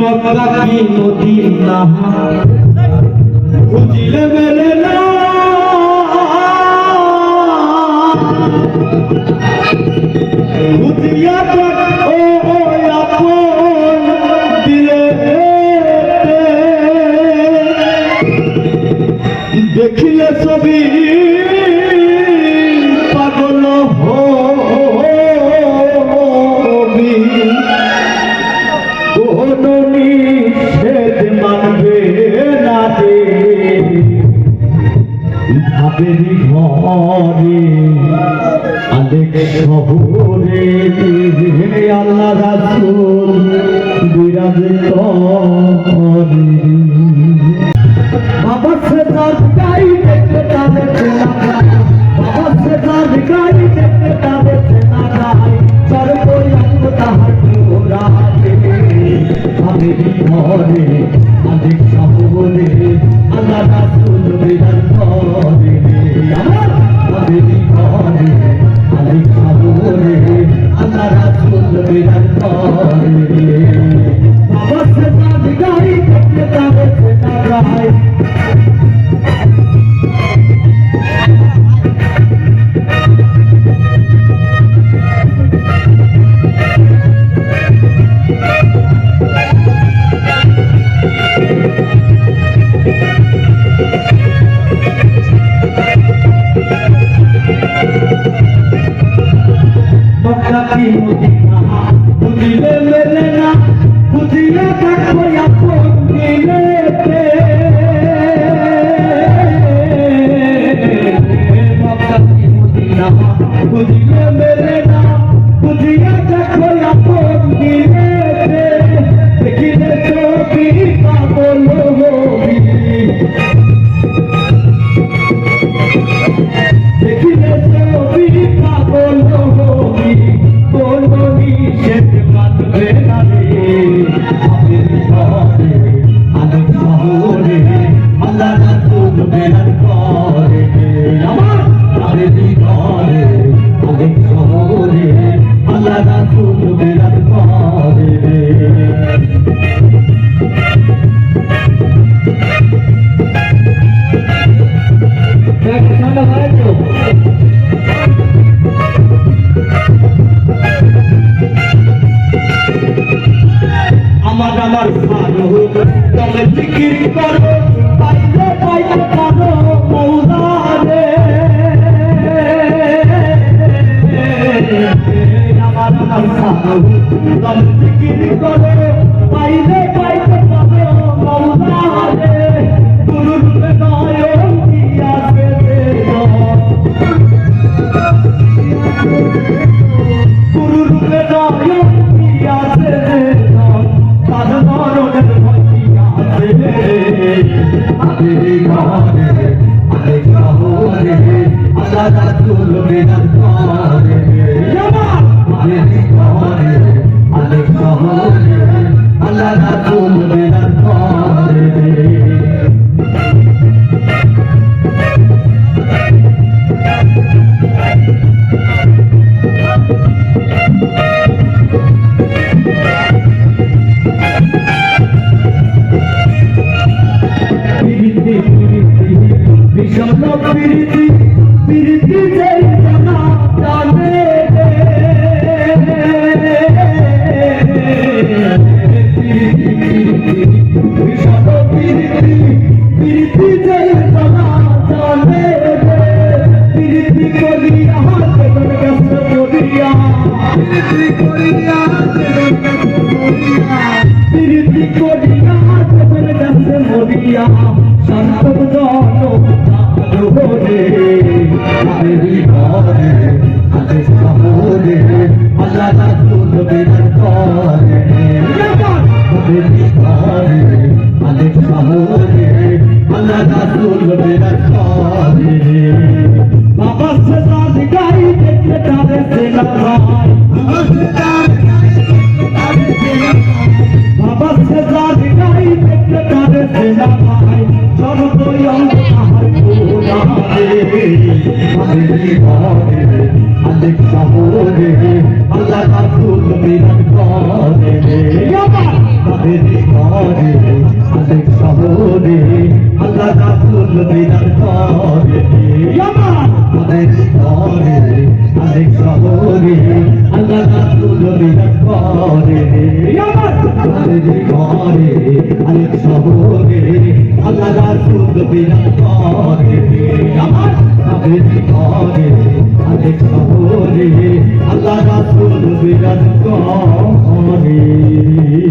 পদ্মা কি নদী না বুঝিলে মেলে না বুঝিয়া ও আপন দিলে দেখিলে ছবি তাদের ঘরে আলেক সবুজ দেখো আপন দিলে জিকির করো পাইলে পাইতে পারো মৌলারে। আমার জিকির করো রে আরে গাও রে আল্লাহ তুলবে না Allah Rasul Rabbil Alamin ঘরে আরেক শহরে আল্লাহ রাসুল বিরাট করে আমার ঘরে আরেক শহরে আল্লাহ রাসূল বিরাজ করে